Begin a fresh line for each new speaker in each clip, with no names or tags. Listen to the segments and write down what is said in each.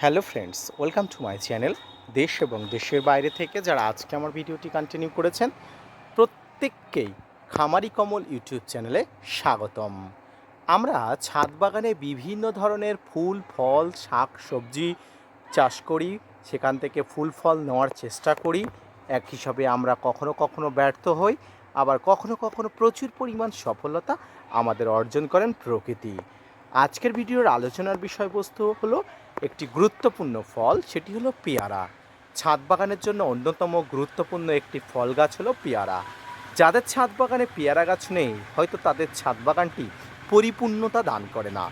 Hello friends, welcome to my channel দেশ এবং দেশের বাইরে থেকে যারা আজকে আমার ভিডিওটি কন্টিনিউ করেছেন, প্রত্যেককেই খামারি কমল ইউটিউব চ্যানেলে স্বাগতম। আমরা ছাদ বাগানে বিভিন্ন ধরনের ফুল, ফল, শাক, সবজি চাষ করি, সেখান থেকে ফুল, ফল নেওয়ার চেষ্টা করি। এক হিসাবে আমরা কখনো কখনো ব্যর্থ হই, আবার কখনো কখনো প্রচুর পরিমাণ সফলতা আমাদের অর্জন করেন প্রকৃতি। আজকের ভিডিওর আলোচনার বিষয়বস্তু হলো একটি গুরুত্বপূর্ণ ফল, সেটি হলো পেয়ারা। ছাদ বাগানের জন্য অন্যতম গুরুত্বপূর্ণ একটি ফল গাছ হলো পেয়ারা। যাদের ছাদ বাগানে পেয়ারা গাছ নেই, হয়তো তাদের ছাদ বাগানটি পরিপূর্ণতা দান করে না।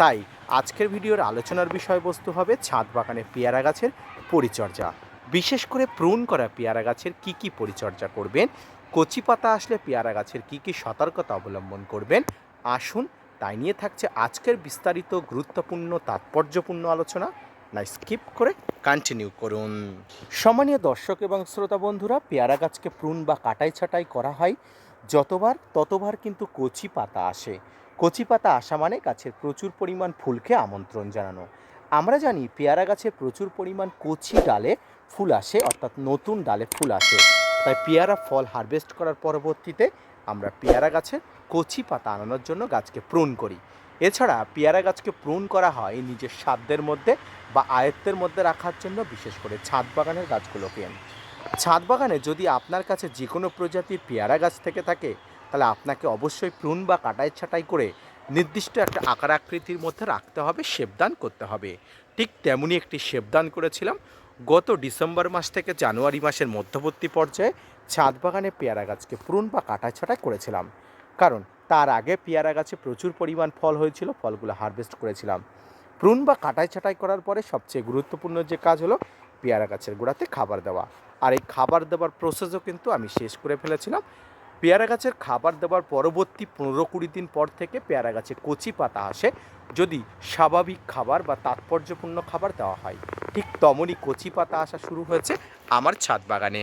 তাই আজকের ভিডিওর আলোচনার বিষয়বস্তু হবে ছাদ বাগানে পেয়ারা গাছের পরিচর্যা। বিশেষ করে প্রুন করা পেয়ারা গাছের কি কি পরিচর্যা করবেন, কচি পাতা আসলে পেয়ারা গাছের কি কি সতর্কতা অবলম্বন করবেন, আসুন তাই নিয়ে থাকছে আজকের বিস্তারিত গুরুত্বপূর্ণ, তাৎপর্যপূর্ণ আলোচনা। না স্কিপ করে কন্টিনিউ করুন। সম্মানীয় দর্শক এবং শ্রোতা বন্ধুরা, পেয়ারা গাছকে প্রুন বা কাটাই ছাটাই করা হয়। যতবার ততবার কিন্তু কচি পাতা আসে। কচি পাতা আসা মানে গাছের প্রচুর পরিমাণ ফুলকে আমন্ত্রণ জানানো। আমরা জানি পেয়ারা গাছে প্রচুর পরিমাণ কচি ডালে ফুল আসে, অর্থাৎ নতুন ডালে ফুল আসে। তাই পেয়ারা ফল হারভেস্ট করার পরবর্তীতে আমরা পেয়ারা গাছের কচি পাতা আনানোর জন্য গাছকে প্রুন করি। এছাড়া পেয়ারা গাছকে প্রুন করা হয় নিজের সাধ্যের মধ্যে বা আয়ত্তের মধ্যে রাখার জন্য, বিশেষ করে ছাদ বাগানের গাছগুলোকে। ছাদ বাগানে যদি আপনার কাছে যে কোনো প্রজাতির পেয়ারা গাছ থেকে থাকে, তাহলে আপনাকে অবশ্যই প্রুন বা কাটাই ছাটাই করে নির্দিষ্ট একটা আকার আকৃতির মধ্যে রাখতে হবে, শেপদান করতে হবে। ঠিক তেমনই একটি শেপদান করেছিলাম গত ডিসেম্বর মাস থেকে জানুয়ারি মাসের মধ্যবর্তী পর্যায়ে ছাদ বাগানে পেয়ারা গাছকে প্রুন বা কাটাই ছাটাই করেছিলাম। কারণ তার আগে পেয়ারা গাছে প্রচুর পরিমাণ ফল হয়েছিল, ফলগুলো হারভেস্ট করেছিলাম। প্রুন বা কাটাই ছাটাই করার পরে সবচেয়ে গুরুত্বপূর্ণ যে কাজ হলো পেয়ারা গাছের গোড়াতে খাবার দেওয়া। আর এই খাবার দেওয়ার প্রসেসও কিন্তু আমি শেষ করে ফেলেছিলাম। পেয়ারা গাছের খাবার দেওয়ার পরবর্তী পনেরো কুড়ি দিন পর থেকে পেয়ারা গাছে কচি পাতা আসে। যদি স্বাভাবিক খাবার বা তাৎপর্যপূর্ণ খাবার দেওয়া হয়, ঠিক তমনই কচি পাতা আসা শুরু হয়েছে আমার ছাদ বাগানে।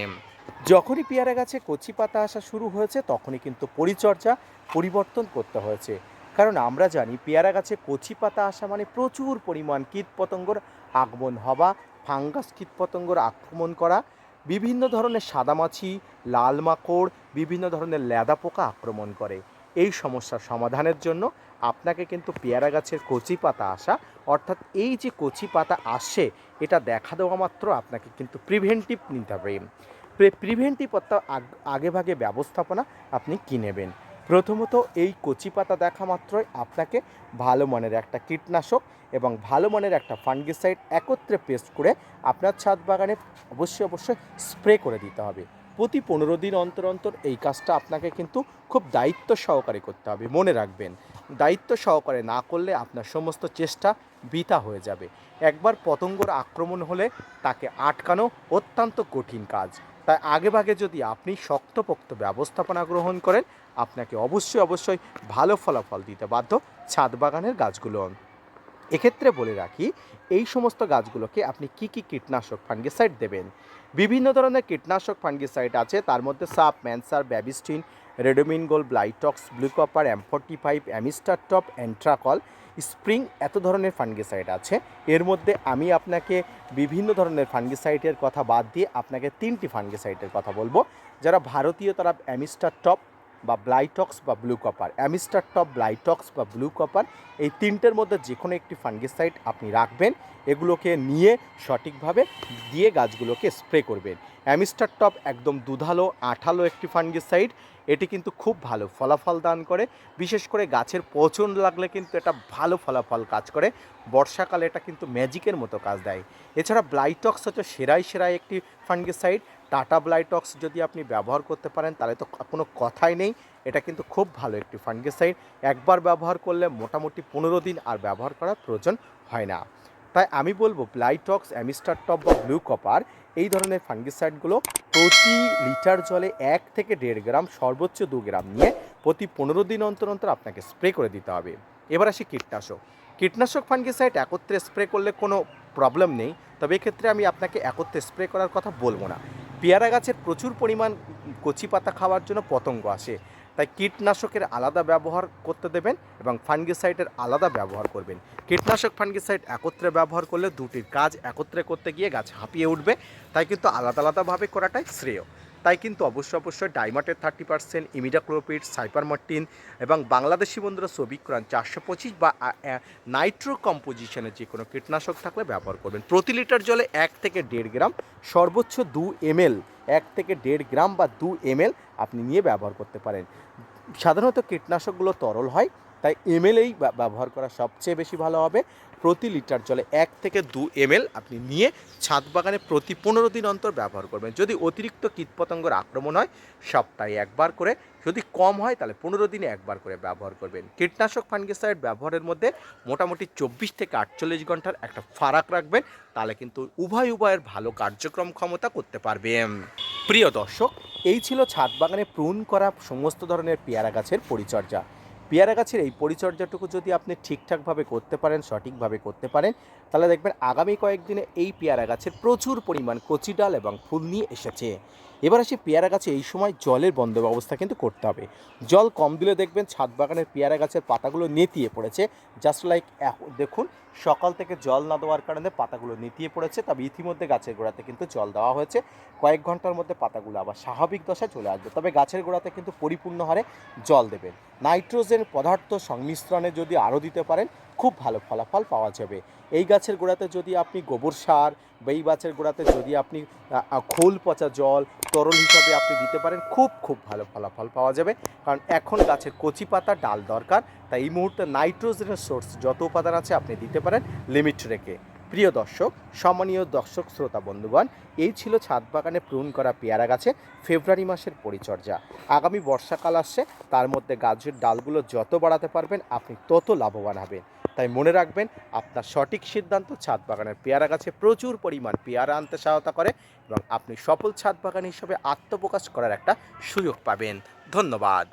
যখনই পেয়ারা গাছে কচি পাতা আসা শুরু হয়েছে, তখনই কিন্তু পরিচর্যা, পরিবর্তন করতে হয়েছে। কারণ আমরা জানি পেয়ারা গাছে কচি পাতা আসা মানে প্রচুর পরিমাণ কীটপতঙ্গর আগমন হওয়া, ফাঙ্গাস কীটপতঙ্গর আক্রমণ করা বিভিন্ন ধরনের সাদামাছি, লাল মাকড়, বিভিন্ন ধরনের ল্যাদা পোকা আক্রমণ করে। এই সমস্যার সমাধানের জন্য আপনাকে কিন্তু পেয়ারা গাছের কচি পাতা আসা, অর্থাৎ এই যে কচি পাতা আসে, এটা দেখা দেওয়া মাত্র আপনাকে কিন্তু প্রিভেন্টিভ নিতে হবে। প্রিভেন্টিভ অর্থাৎ আগেভাগে ব্যবস্থাপনা আপনি কি নেবেন প্রথমত এই কচি পাতা দেখা মাত্রই আপনাকে ভালো মানের একটা কীটনাশক এবং ভালো মানের একটা ফাঙ্গিসাইড একত্রে পেস্ট করে আপনার ছাদ বাগানে অবশ্যই অবশ্যই স্প্রে করে দিতে হবে। প্রতি পনেরো দিন অন্তর অন্তর এই কাজটা আপনাকে কিন্তু খুব দায়িত্ব সহকারে করতে হবে, মনে রাখবেন। দায়িত্ব সহকারে না করলে আপনার সমস্ত চেষ্টা বৃথা হয়ে যাবে। একবার পতঙ্গর আক্রমণ হলে তাকে আটকানো অত্যন্ত কঠিন কাজ। তাই আগেভাগে যদি আপনি শক্তপোক্ত ব্যবস্থাপনা গ্রহণ করেন, আপনাকে অবশ্যই অবশ্যই ভালো ফলাফল দিতে বাধ্য ছাদ বাগানের গাছগুলো। এক্ষেত্রে বলে রাখি, এই সমস্ত গাছগুলোকে আপনি কি কি কীটনাশক ফাঙ্গিসাইড দেবেন? বিভিন্ন ধরনের কীটনাশক ফাঙ্গিসাইড আছে, তার মধ্যে সাপ, ম্যানসার, Bavistin, Ridomil gold Blitox blue copper M forty five, Amistar top, Antracol spring এত ধরনের ফানগিসাইড আছে। এর মধ্যে আমি আপনাকে বিভিন্ন ধরনের ফানগিসাইটের কথা বাদ দিয়ে আপনাকে তিনটি ফানগিসাইটের কথা বলব। যারা ভারতীয় তারা অ্যামিস্টার টপ বা ব্লাইটক্স বা blue copper, Amistar top, Blitox বা ব্লু কপার, এই তিনটের মধ্যে যে কোনো একটি ফাঙ্গিসাইড আপনি রাখবেন, এগুলোকে নিয়ে সঠিকভাবে দিয়ে গাছগুলোকে স্প্রে করবেন। অ্যামিস্টার টপ একদম দুধালো, আঠালো একটি ফাঙ্গিসাইড, এটি কিন্তু খুব ভালো ফলাফল দান করে। বিশেষ করে গাছের পচন লাগলে কিন্তু এটা ভালো ফলাফল কাজ করে। বর্ষাকালে এটা কিন্তু ম্যাজিকের মতো কাজ দেয়। এছাড়া ব্লাইটক্স হচ্ছে সেরাই সেরাই একটি ফাঙ্গিসাইড টাটা ব্লাইটক্স যদি আপনি ব্যবহার করতে পারেন, তাহলে তো কোনো কথাই নেই। এটা কিন্তু খুব ভালো একটি ফাঙ্গিসাইড। একবার ব্যবহার করলে মোটামুটি পনেরো দিন আর ব্যবহার করার প্রয়োজন হয় না। তাই আমি বলব ব্লাইটক্স অ্যামিস্টার টপ বা ব্লু কপার এই ধরনের ফাঙ্গিসাইডগুলো প্রতি লিটার জলে এক থেকে দেড় গ্রাম, সর্বোচ্চ দু গ্রাম নিয়ে প্রতি পনেরো দিন অন্তর অন্তর আপনাকে স্প্রে করে দিতে হবে। এবার আসি কীটনাশক। কীটনাশক ফাঙ্গিসাইড একত্রে স্প্রে করলে কোনো প্রবলেম নেই, তবে এক্ষেত্রে আমি আপনাকে একত্রে স্প্রে করার কথা বলব না। পেয়ারা গাছের প্রচুর পরিমাণ কচি পাতা খাওয়ার জন্য পতঙ্গ আসে। তাই কীটনাশকের আলাদা ব্যবহার করতে দেবেন এবং ফাঙ্গিসাইডের আলাদা ব্যবহার করবেন। কীটনাশক, ফাঙ্গিসাইড একত্রে ব্যবহার করলে দুটির কাজ একত্রে করতে গিয়ে গাছ হাঁপিয়ে উঠবে। তাই কিন্তু আলাদা আলাদাভাবে করাটাই শ্রেয়। তাই কিন্তু অবশ্যই অবশ্যই ডাইমাটের থার্টি পার্সেন্ট, ইমিডাক্লোপিড সাইপারমার্টিন এবং বাংলাদেশি বন্ধুরা সবিক্রান চারশো পঁচিশ বা নাইট্রো কম্পোজিশনের যে কোনো কীটনাশক থাকলে ব্যবহার করবেন। প্রতি লিটার জলে এক থেকে দেড় গ্রাম, সর্বোচ্চ দু এমএল, এক থেকে দেড় গ্রাম বা দু এমএল আপনি নিয়ে ব্যবহার করতে পারেন। সাধারণত কীটনাশকগুলো তরল হয়, তাই এমএলএই ব্যবহার করা সবচেয়ে বেশি ভালো হবে। প্রতি লিটার জলে এক থেকে দু এমএল আপনি নিয়ে ছাদ বাগানে প্রতি পনেরো দিন অন্তর ব্যবহার করবেন। যদি অতিরিক্ত কীটপতঙ্গের আক্রমণ হয়, সপ্তাহে একবার করে। যদি কম হয়, তাহলে পনেরো দিনে একবার করে ব্যবহার করবেন। কীটনাশক ফাঙ্গিসাইড ব্যবহারের মধ্যে মোটামুটি চব্বিশ থেকে আটচল্লিশ ঘণ্টার একটা ফারাক রাখবেন। তাহলে কিন্তু উভয় উভয়ের ভালো কার্যক্রম ক্ষমতা করতে পারবেন। প্রিয় দর্শক, এই ছিল ছাদ বাগানে প্রুন করা সমস্ত ধরনের পেয়ারা গাছের পরিচর্যা। পেয়ারা গাছের এই পরিচর্যাটুকু যদি আপনি ঠিকঠাকভাবে করতে পারেন, সঠিকভাবে করতে পারেন, তাহলে দেখবেন আগামী কয়েকদিনে এই পেয়ারা গাছের প্রচুর পরিমাণ কচি ডাল এবং ফুল নিয়ে এসেছে। এবার আসি পেয়ারা গাছে এই সময় জলের বন্ধ ব্যবস্থা কিন্তু করতে হবে। জল কম দিলে দেখবেন ছাদ বাগানের পেয়ারা গাছের পাতাগুলো নেতিয়ে পড়েছে। জাস্ট লাইক দেখুন, সকাল থেকে জল না দেওয়ার কারণে পাতাগুলো নেতিয়ে পড়েছে, তবে ইতিমধ্যে গাছের গোড়াতে কিন্তু জল দেওয়া হয়েছে। কয়েক ঘণ্টার মধ্যে পাতাগুলো আবার স্বাভাবিক দশায় চলে আসবে, তবে গাছের গোড়াতে কিন্তু পরিপূর্ণ হারে জল দেবেন। নাইট্রোজেন পদার্থ সংমিশ্রণে যদি আরও দিতে পারেন, খুব ভালো ফলাফল পাওয়া যাবে। এই গাছের গোড়াতে যদি আপনি গোবর সার বা এই গাছের গোড়াতে যদি আপনি খোল পচা জল, তরল হিসাবে আপনি দিতে পারেন, খুব খুব ভালো ফলাফল পাওয়া যাবে। কারণ এখন গাছের কচি পাতা ডাল দরকার, তাই এই মুহূর্তে নাইট্রোজেনের সোর্স যত উপাদান আছে আপনি দিতে পারেন লিমিট রেখে। প্রিয় দর্শক, সম্মানীয় দর্শক শ্রোতা বন্ধুগণ, এই ছিল ছাদ বাগানে প্রুন করা পেয়ারা গাছে ফেব্রুয়ারি মাসের পরিচর্যা। আগামী বর্ষাকাল আসছে, তার মধ্যে গাছের ডালগুলো যত বাড়াতে পারবেন, আপনি তত লাভবান হবেন। তাই মনে রাখবেন, আপনার সঠিক সিদ্ধান্ত ছাদ বাগানের পেয়ারা গাছে প্রচুর পরিমাণ পেয়ারা আনতে সহায়তা করে এবং আপনি সফল ছাদ বাগান হিসেবে আত্মপ্রকাশ করার একটা সুযোগ পাবেন। ধন্যবাদ।